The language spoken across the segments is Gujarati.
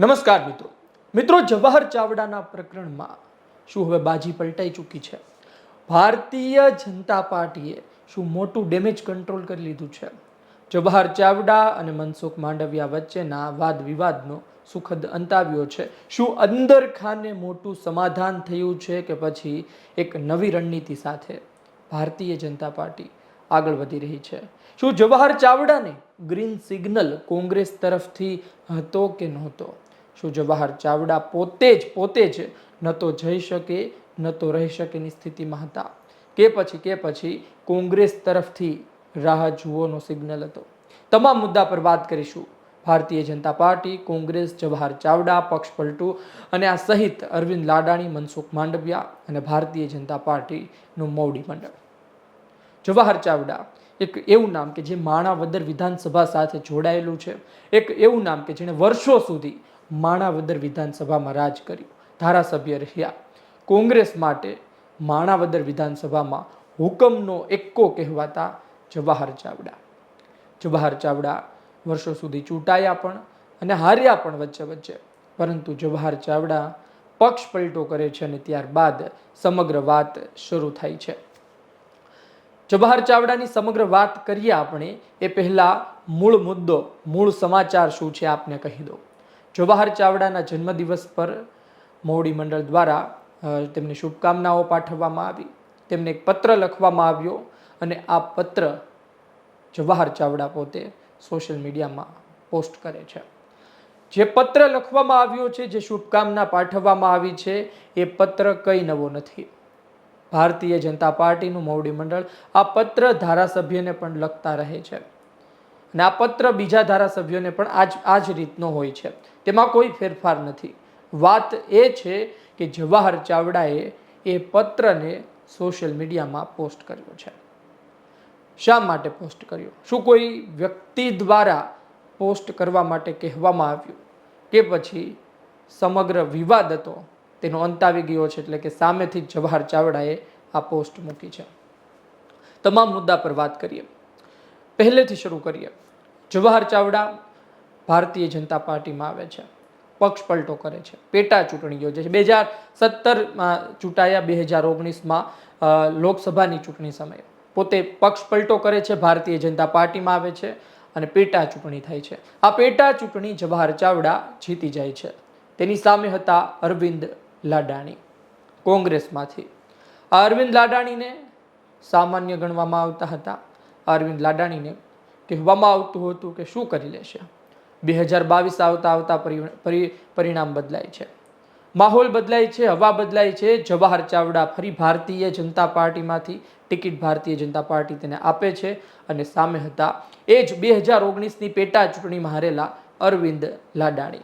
નમસ્કાર મિત્રો. મિત્રો, જવાહર ચાવડાના પ્રકરણમાં શું હવે બાજી પલટાઈ ચૂકી છે? ભારતીય જનતા પાર્ટીએ શું મોટું ડેમેજ કંટ્રોલ કરી લીધું છે? જવાહર ચાવડા અને મનસુખ માંડવિયા વચ્ચેના વાદ વિવાદનો સુખદ અંત આવ્યો છે. શું અંદર ખાને મોટું સમાધાન થયું છે કે પછી એક નવી રણનીતિ સાથે ભારતીય જનતા પાર્ટી આગળ વધી રહી છે. શું જવાહર ચાવડાને ગ્રીન સિગ્નલ કોંગ્રેસ તરફથી હતો કે નહોતો? શું જવાહર ચાવડા પોતે જ પોતે જ ન તો જઈ શકે ન તો રહી શકેની સ્થિતિમાં હતા? કે પછી કે પછી કોંગ્રેસ તરફથી રાહ જુઓનો સિગ્નલ હતો. તમામ મુદ્દા પર વાત કરીશું. ભારતીય જનતા પાર્ટી, કોંગ્રેસ, જવાહર ચાવડા પક્ષ પલટુ અને આ સહિત અરવિંદ લાડાણી, મનસુખ માંડવિયા અને ભારતીય જનતા પાર્ટીનું મોવડી મંડળ. જવાહર ચાવડા. એક એવું નામ કે જે માણાવદર વિધાનસભા સાથે જોડાયેલું છે. એક એવું નામ કે જેણે વર્ષો સુધી માણાવદર વિધાનસભામાં રાજ કર્યું. ધારાસભ્ય રહ્યા. કોંગ્રેસ માટે માણાવદર વિધાનસભામાં હુકમનો એક્કો કહેવાતા જવાહર ચાવડા. જવાહર ચાવડા વર્ષો સુધી ચૂંટાયા પણ અને હાર્યા પણ વચ્ચે વચ્ચે. પરંતુ જવાહર ચાવડા પક્ષ પલટો કરે છે અને ત્યારબાદ સમગ્ર વાત શરૂ થાય છે. જવાહર ચાવડાની સમગ્ર વાત કરીએ આપણે, એ પહેલાં મૂળ મુદ્દો, મૂળ સમાચાર શું છે આપને કહી દો. જવાહર ચાવડાના જન્મદિવસ પર મોવડી મંડળ દ્વારા તેમને શુભકામનાઓ પાઠવવામાં આવી, તેમને એક પત્ર લખવામાં આવ્યો અને આ પત્ર જવાહર ચાવડા પોતે સોશિયલ મીડિયામાં પોસ્ટ કરે છે. જે પત્ર લખવામાં આવ્યો છે, જે શુભકામના પાઠવવામાં આવી છે, એ પત્ર કંઈ નવો નથી. ભારતીય જનતા પાર્ટીનું મોવડી મંડળ આ પત્ર ધારાસભ્યને પણ લખતા રહે છે. અને આ પત્ર બીજા ધારાસભ્યોને પણ આજ આ જ રીતનો હોય છે. તેમાં કોઈ ફેરફાર નથી. વાત એ છે કે જવાહર ચાવડાએ એ પત્રને સોશિયલ મીડિયામાં પોસ્ટ કર્યો છે. શા માટે પોસ્ટ કર્યો? શું કોઈ વ્યક્તિ દ્વારા પોસ્ટ કરવા માટે કહેવામાં આવ્યું? કે પછી સમગ્ર વિવાદ હતો? તેનો અંત આવી ગયો છે એટલે કે સામેથી જવાહર ચાવડાએ આ પોસ્ટ મૂકી છે. તમામ મુદ્દા પર વાત કરીએ. પહેલેથી શરૂ કરીએ. જવાહર ચાવડા ભારતીય જનતા પાર્ટીમાં આવે છે. પક્ષ પલટો કરે છે. પેટા ચૂંટણી યોજે છે. બે હજાર સત્તરમાં ચૂંટાયા બે હજાર ઓગણીસમાં લોકસભાની ચૂંટણી સમયે. પોતે પક્ષ પલટો કરે છે. ભારતીય જનતા પાર્ટીમાં આવે છે અને પેટા ચૂંટણી થાય છે. આ પેટા ચૂંટણી જવાહર ચાવડા જીતી જાય છે. તેની સામે હતા અરવિંદ લાડાણી, કોંગ્રેસમાંથી. અરવિંદ લાડાણીને સામાન્ય ગણવામાં આવતા હતા. અરવિંદ લાડાણીને કહેવામાં આવતું હતું કે શું કરી લેશે? બે હજાર બાવીસ આવતા આવતા પરિ- પરિ- પરિણામ બદલાય છે. માહોલ બદલાય છે, હવા બદલાય છે. જવાહર ચાવડા ફરી ભારતીય જનતા પાર્ટીમાંથી ટિકિટ ભારતીય જનતા પાર્ટી તેને આપે છે અને સામે હતા એ જ બે હજાર ઓગણીસની પેટા ચૂંટણીમાં હારેલા અરવિંદ લાડાણી.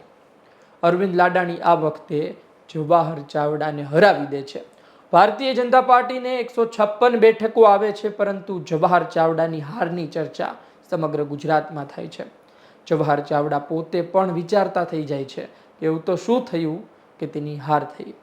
અરવિંદ લાડાણી આ વખતે જવાહર ચાવડાને હરાવી દે છે. ભારતીય જનતા પાર્ટીને એકસો છપ્પન બેઠકો આવે છે, પરંતુ જવાહર ચાવડાની હારની ચર્ચા સમગ્ર ગુજરાતમાં થાય છે. જવાહર ચાવડા પોતે પણ વિચારતા થઈ જાય છે એવું તો શું થયું કે તેની હાર થઈ.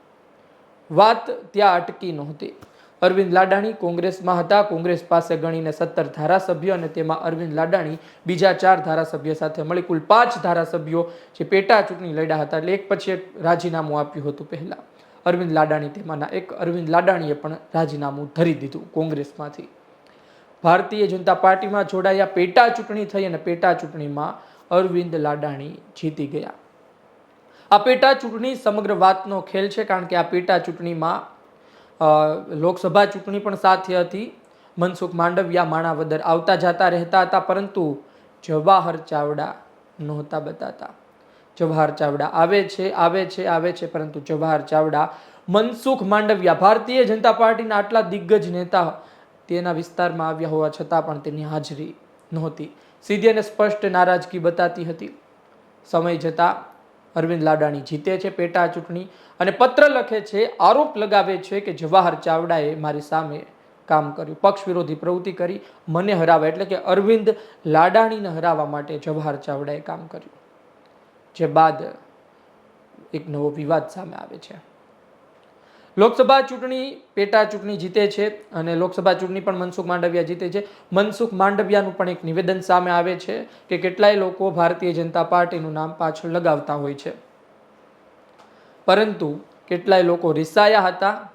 વાત ત્યાં અટકી નહોતી. અરવિંદ લાડાણી કોંગ્રેસમાં હતા. કોંગ્રેસ પાસે ગણીને સત્તર ધારાસભ્યો અને તેમાં અરવિંદ લાડાણી બીજા ચાર ધારાસભ્ય સાથે મળી. કુલ પાંચ ધારાસભ્યો જે પેટા ચૂંટણી લડ્યા હતા એટલે એક પછી એક રાજીનામું આપ્યું હતું પહેલાં. અરવિંદ લાડાણી તેમાંના એક. અરવિંદ લાડાણીએ પણ રાજીનામું ધરી દીધું કોંગ્રેસમાંથી. ભારતીય જનતા પાર્ટીમાં જોડાયા. પેટા ચૂંટણી થઈ અને પેટા ચૂંટણીમાં અરવિંદ લાડાણી જીતી ગયા. આ પેટા ચૂંટણી સમગ્ર વાતનો ખેલ છે કારણ કે આ પેટા ચૂંટણીમાં લોકસભા ચૂંટણી પણ સાથે હતી. મનસુખ માંડવિયા માણાવદર આવતા જતા રહેતા હતા, પરંતુ જવાહર ચાવડા નહોતા બતાતા. જવાહર ચાવડા આવે છે આવે છે આવે છે, પરંતુ જવાહર ચાવડા, મનસુખ માંડવિયા ભારતીય જનતા પાર્ટીના આટલા દિગ્ગજ નેતા તેના વિસ્તારમાં આવ્યા હોવા છતાં પણ તેની હાજરી નહોતી. સીધી અને સ્પષ્ટ નારાજગી બતાતી હતી. સમય જતાં અરવિંદ લાડાણી જીતે છે પેટા ચૂંટણી અને પત્ર લખે છે, આરોપ લગાવે છે કે જવાહર ચાવડાએ મારી સામે કામ કર્યું. પક્ષ વિરોધી પ્રવૃત્તિ કરી, મને હરાવવા એટલે કે અરવિંદ લાડાણીને હરાવવા માટે જવાહર ચાવડાએ કામ કર્યું. જે બાદ એક નવો વિવાદ સામે આવે છે. લોકસભા ચૂંટણી પેટા ચૂંટણી જીતે છે અને લોકસભા ચૂંટણી પણ મનસુખ માંડવિયા જીતે છે. મનસુખ માંડવિયાનું પણ એક નિવેદન સામે આવે છે કે કેટલાય લોકો ભારતીય જનતા પાર્ટીનું નામ પાછળ લગાવતા હોય છે. પરંતુ કેટલાય લોકો રિસાયા હતા.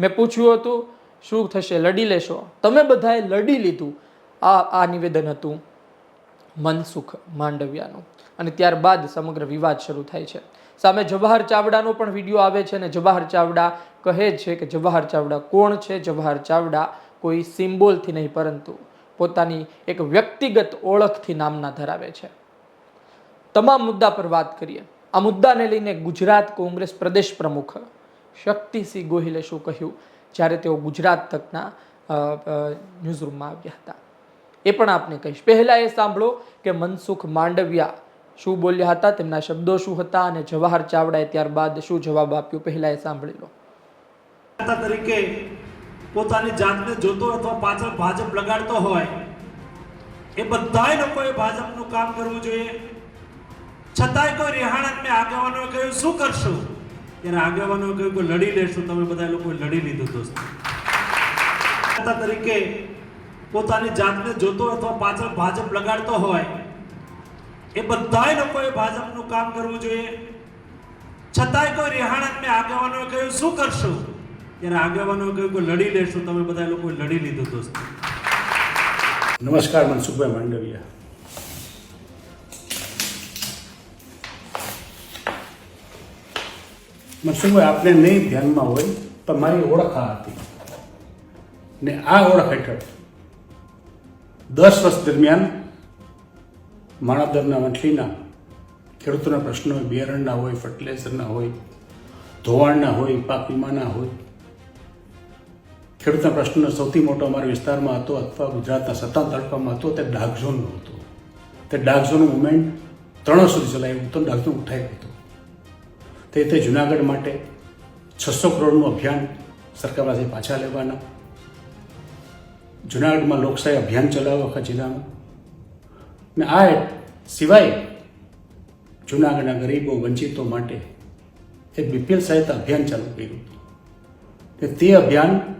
મેં પૂછ્યું હતું, શું થશે? લડી લેશો? તમે બધાએ લડી લીધું. આ આ નિવેદન હતું મનસુખ માંડવિયાનું. અને ત્યારબાદ સમગ્ર વિવાદ શરૂ થાય છે. સામે જવાહર ચાવડાનો પણ વીડિયો આવે છે અને જવાહર ચાવડા કહે છે કે જવાહર ચાવડા કોણ છે? જવાહર ચાવડા કોઈ સિમ્બોલથી નહીં, પરંતુ પોતાની એક વ્યક્તિગત ઓળખથી નામના ધરાવે છે. તમામ મુદ્દા પર વાત કરીએ. આ મુદ્દાને લઈને ગુજરાત કોંગ્રેસ પ્રદેશ પ્રમુખ શક્તિસિંહ ગોહિલે શું કહ્યું? જ્યારે તેઓ ગુજરાત તકના ન્યૂઝરૂમમાં આવ્યા હતા. એ પણ આપને કહીશ. પહેલાં એ સાંભળો કે મનસુખ માંડવિયા શું બોલ્યા હતા? તેમના શબ્દો શું હતા? અને જવાહર ચાવડાએ ત્યારબાદ શું જવાબ આપ્યો? પહેલાં એ સાંભળી લો. તરીકે પોતાની જાતને જોતો અથવા પાછળ ભાજપ લગાડતો હોય, એ બધાય લોકોએ ભાજપનું કામ કરવું જોઈએ. છતાંય કોઈ રેહાણા મેં આગેવાનોએ કહ્યું, શું કરશું? ત્યારે આગેવાનોએ કહ્યું કે, લડી લેશું. તમે બધા લોકોએ લડી લીધું, દોસ્તો. તરીકે પોતાની જાતને જોતો અથવા પાછળ ભાજપ લગાડતો હોય, એ બધાય લોકોએ ભાજપનું કામ કરવું જોઈએ. છતાંય કોઈ રેહાણા મેં આગેવાનોએ કહ્યું, શું કરશું? ત્યારે આગેવાનો કહ્યું કે લડી લેશું, તમે બધા લોકોએ લડી લીધું દોસ્ત. નમસ્કાર, મનસુખભાઈ માંડવિયા. મનસુખભાઈ, આપને નહીં ધ્યાનમાં હોય તો મારી ઓળખ આ હતી. ને આ ઓળખ હેઠળ દસ વર્ષ દરમિયાન માણાદરના વંથલીના, ખેડૂતોના પ્રશ્નો હોય, બિયારણના હોય ફર્ટિલાઇઝરના હોય, ધોવાણના હોય, પાક વીમાના હોય ખેડૂતના પ્રશ્નનો સૌથી મોટો અમારા વિસ્તારમાં હતો અથવા ગુજરાતના સત્તા તાલુકામાં હતો તે ડાર્ક ઝોનનો હતો. તે ડાર્ક ઝોન મુવમેન્ટ ત્રણ સુધી ચલાવ્યું હતું ડાર્ક ઝોન ઉઠાવ્યું હતું. તે તે જુનાગઢ માટે છસો કરોડનું અભિયાન સરકાર પાસે પાછા લેવાના. જુનાગઢમાં લોકશાહી અભિયાન ચલાવ્યું આખા જિલ્લામાં. ને આ સિવાય જુનાગઢના ગરીબો, વંચિતો માટે એક બીપીએલ સહાયતા અભિયાન ચાલુ કર્યું હતું. તે અભિયાન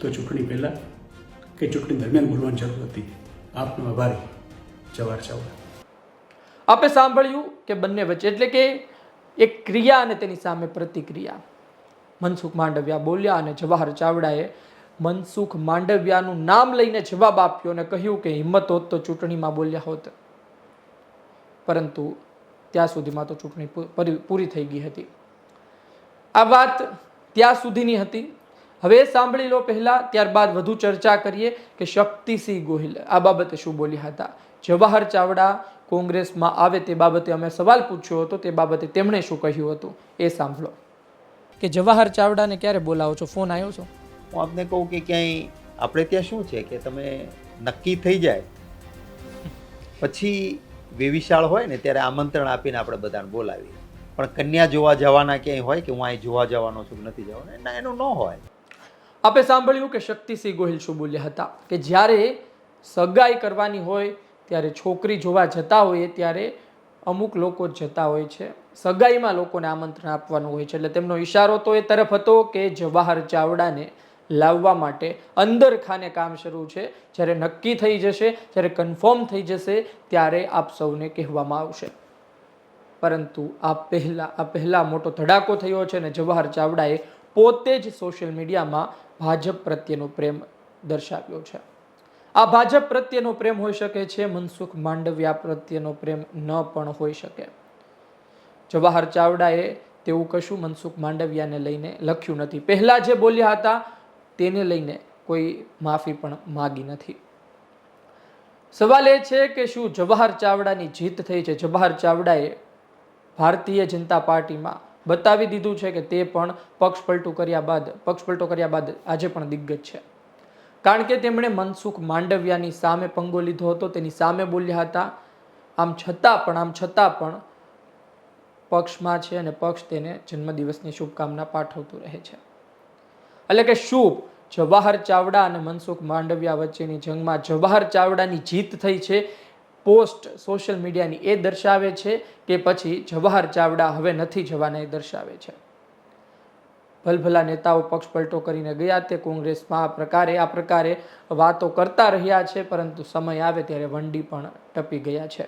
તો ચૂંટણી પહેલાં કે ચૂંટણી દરમિયાન બોલવાની જરૂર હતી. આપનો આભારી, જવાહર ચાવડા. આપે સાંભળ્યું કે બંને વચ્ચે એટલે કે એક ક્રિયા અને તેની સામે પ્રતિક્રિયા. મનસુખ માંડવિયા બોલ્યા અને જવાહર ચાવડાએ મનસુખ માંડવિયાનું નામ લઈને જવાબ આપ્યો અને કહ્યું કે હિંમત હોત તો ચૂંટણીમાં બોલ્યા હોત. પરંતુ ત્યાં સુધીમાં તો ચૂંટણી પૂરી થઈ ગઈ હતી. આ વાત ત્યાં સુધીની હતી. હવે સાંભળી લો પહેલા, ત્યારબાદ વધુ ચર્ચા કરીએ કે શક્તિસિંહ ગોહિલ, આ બાબતે શું બોલ્યા હતા? જવાહર ચાવડા કોંગ્રેસમાં આવે તે બાબતે અમે સવાલ પૂછ્યો હતો, તે બાબતે તેમણે શું કહ્યું હતું? એ સાંભળો. કે જવાહર ચાવડાને ક્યારે બોલાવો છો? ફોન આવ્યો છો? હું આપને કહું કે ક્યાંય આપણે ત્યાં શું છે કે તમે નક્કી થઈ જાય. પછી વેવિશાળ હોય ને, ત્યારે આમંત્રણ આપીને આપણે બધાને બોલાવીએ. પણ કન્યા જોવા જવાના ક્યાંય હોય કે હું અહીં જોવા જવાનો છું નથી જવાનો? ના, એનું ન હોય. આપે સાંભળ્યું કે શક્તિસિંહ ગોહિલ શું બોલ્યા હતા? કે જ્યારે સગાઈ કરવાની હોય, ત્યારે છોકરી જોવા જતા હોઈએ ત્યારે અમુક લોકો જતા હોય છે. સગાઈમાં લોકોને આમંત્રણ આપવાનું હોય છે. એટલે તેમનો ઈશારો તો એ તરફ હતો કે જવાહર ચાવડાને લાવવા માટે અંદર ખાને કામ શરૂ છે. જ્યારે નક્કી થઈ જશે, જ્યારે કન્ફર્મ થઈ જશે, ત્યારે આપ સૌને કહેવામાં આવશે. પરંતુ આ પહેલાં આ પહેલાં મોટો ધડાકો થયો છે અને જવાહર ચાવડાએ પોતે જ સોશિયલ મીડિયામાં ભાજપ પ્રત્યેનો પ્રેમ દર્શાવ્યો છે. આ ભાજપ પ્રત્યેનો પ્રેમ હોઈ શકે છે, મનસુખ માંડવિયા પ્રત્યેનો પ્રેમ ન પણ હોઈ શકે. જવાહર ચાવડાએ તેવું કશું મનસુખ માંડવિયાને લઈને લખ્યું નથી. પહેલાં જે બોલ્યા હતા, તેને લઈને કોઈ માફી પણ માગી નથી. સવાલ એ છે કે શું જવાહર ચાવડાની જીત થઈ છે? જવાહર ચાવડાએ ભારતીય જનતા પાર્ટીમાં બતાવી દીધું છે કે તે પણ પક્ષ પલટું કર્યા બાદ, પક્ષ પલટો કર્યા બાદ આજે પણ દિગ્ગજ છે. કારણ કે તેમણે મનસુખ માંડવિયાની સામે પંગો લીધો હતો, તેની સામે બોલ્યા હતા, આમ છતાં પણ, આમ છતાં પણ પક્ષમાં છે અને પક્ષ તેને જન્મદિવસની શુભકામના પાઠવતું રહે છે. એટલે કે શું જવાહર ચાવડા અને મનસુખ માંડવિયા વચ્ચેની જંગમાં જવાહર ચાવડાની જીત થઈ છે પોસ્ટ સોશિયલ મીડિયાની એ દર્શાવે છે કે પછી જવાહર ચાવડા હવે નથી જવાના એ દર્શાવે છે. ભલભલા નેતાઓ પક્ષ પલટો કરીને ગયા તે કોંગ્રેસમાં આ પ્રકારે આ પ્રકારે વાતો કરતા રહ્યા છે, પરંતુ સમય આવે ત્યારે વંડી પણ ટપી ગયા છે.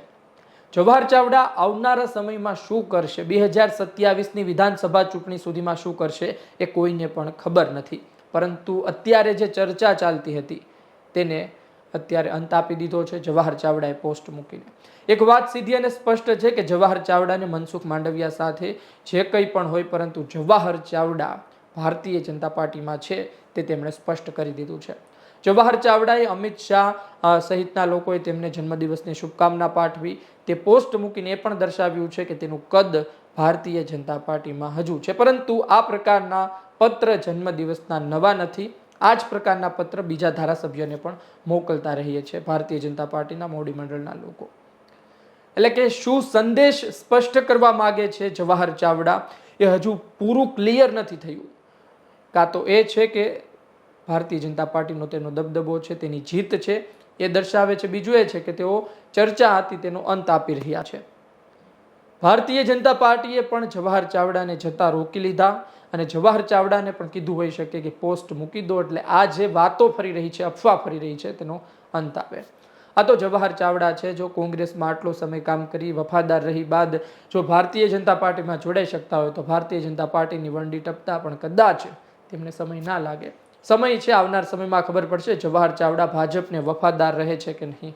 જવાહર ચાવડા આવનારા સમયમાં શું કરશે? બે હજાર સત્યાવીસની વિધાનસભા ચૂંટણી સુધીમાં શું કરશે એ કોઈને પણ ખબર નથી. પરંતુ અત્યારે જે ચર્ચા ચાલતી હતી તેને અત્યારે અંત આપી દીધો છે. જવાહર ચાવડાએ પોસ્ટ મૂકીને. એક વાત સીધી અને સ્પષ્ટ છે કે જવાહર ચાવડાને મનસુખ માંડવિયા સાથે જે કંઈ પણ હોય, પરંતુ જવાહર ચાવડા ભારતીય જનતા પાર્ટીમાં છે તે તેમણે સ્પષ્ટ કરી દીધું છે. જવાહર ચાવડાએ અમિત શાહ સહિતના લોકોએ તેમને જન્મદિવસની શુભકામના પાઠવી. તે પોસ્ટ મૂકીને એ પણ દર્શાવ્યું છે કે તેનું કદ ભારતીય જનતા પાર્ટીમાં હજુ છે. પરંતુ આ પ્રકારના પત્ર જન્મદિવસના નવા નથી. આ જ પ્રકારના પત્ર બીજા ધારાસભ્યોને પણ મોકલતા રહીએ છીએ ભારતીય જનતા પાર્ટીના મોવડી મંડળના લોકો. એટલે કે શું સંદેશ સ્પષ્ટ કરવા માગે છે જવાહર ચાવડા? એ હજુ પૂરું ક્લિયર નથી થયું. કાં તો એ છે કે ભારતીય જનતા પાર્ટીનો તેનો દબદબો છે, તેની જીત છે, એ દર્શાવે છે. બીજું એ છે કે તેઓ ચર્ચા હતી, તેનો અંત આપી રહ્યા છે. ભારતીય જનતા પાર્ટીએ પણ જવાહર ચાવડાને જતા રોકી લીધા. અને જવાહર ચાવડાને પણ કીધું હોઈ શકે કે પોસ્ટ મૂકી દો એટલે આ જે વાતો ફરી રહી છે, અફવા ફરી રહી છે, તેનો અંત આવે. આ તો જવાહર ચાવડા છે, જો કોંગ્રેસમાં આટલો સમય કામ કરી, વફાદાર રહી બાદ જો ભારતીય જનતા પાર્ટીમાં જોડાઈ શકતા હોય તો ભારતીય જનતા પાર્ટીની વંડી ટપતા પણ કદાચ તેમને સમય ના લાગે. સમય છે, આવનાર સમયમાં ખબર પડશે જવાહર ચાવડા ભાજપને વફાદાર રહે છે કે નહીં.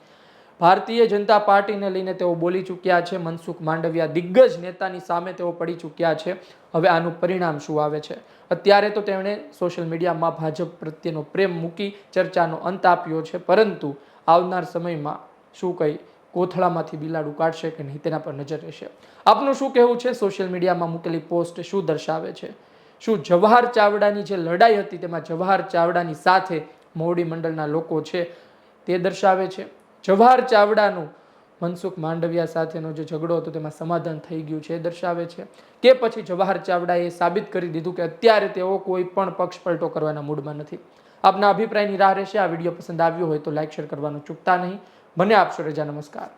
ભારતીય જનતા પાર્ટીને લઈને તેઓ બોલી ચૂક્યા છે. મનસુખ માંડવિયા દિગ્ગજ નેતાની સામે તેઓ પડી ચૂક્યા છે. હવે આનું પરિણામ શું આવે છે? અત્યારે તો તેમણે સોશિયલ મીડિયામાં ભાજપ પ્રત્યેનો પ્રેમ મૂકી ચર્ચાનો અંત આપ્યો છે. પરંતુ આવનાર સમયમાં શું કંઈ કોથળામાંથી બિલાડું કાઢશે કે નહીં તેના પર નજર રહેશે? આપનું શું કહેવું છે? સોશિયલ મીડિયામાં મૂકેલી પોસ્ટ શું દર્શાવે છે? શું જવાહર ચાવડાની જે લડાઈ હતી તેમાં જવાહર ચાવડાની સાથે મોવડી મંડળના લોકો છે તે દર્શાવે છે? જવાહર ચાવડાનું મનસુખ માંડવિયા સાથેનો જે ઝઘડો હતો તેમાં સમાધાન થઈ ગયું છે, એ દર્શાવે છે કે પછી જવાહર ચાવડાએ સાબિત કરી દીધું કે અત્યારે તેઓ કોઈ પણ પક્ષ પલટો કરવાના મૂડમાં નથી. આપના અભિપ્રાયની રાહ રહેશે, આ વીડિયો પસંદ આવ્યો હોય તો લાઇક શેર કરવાનું ચૂકતા નહીં. મને આપશો રજા, નમસ્કાર.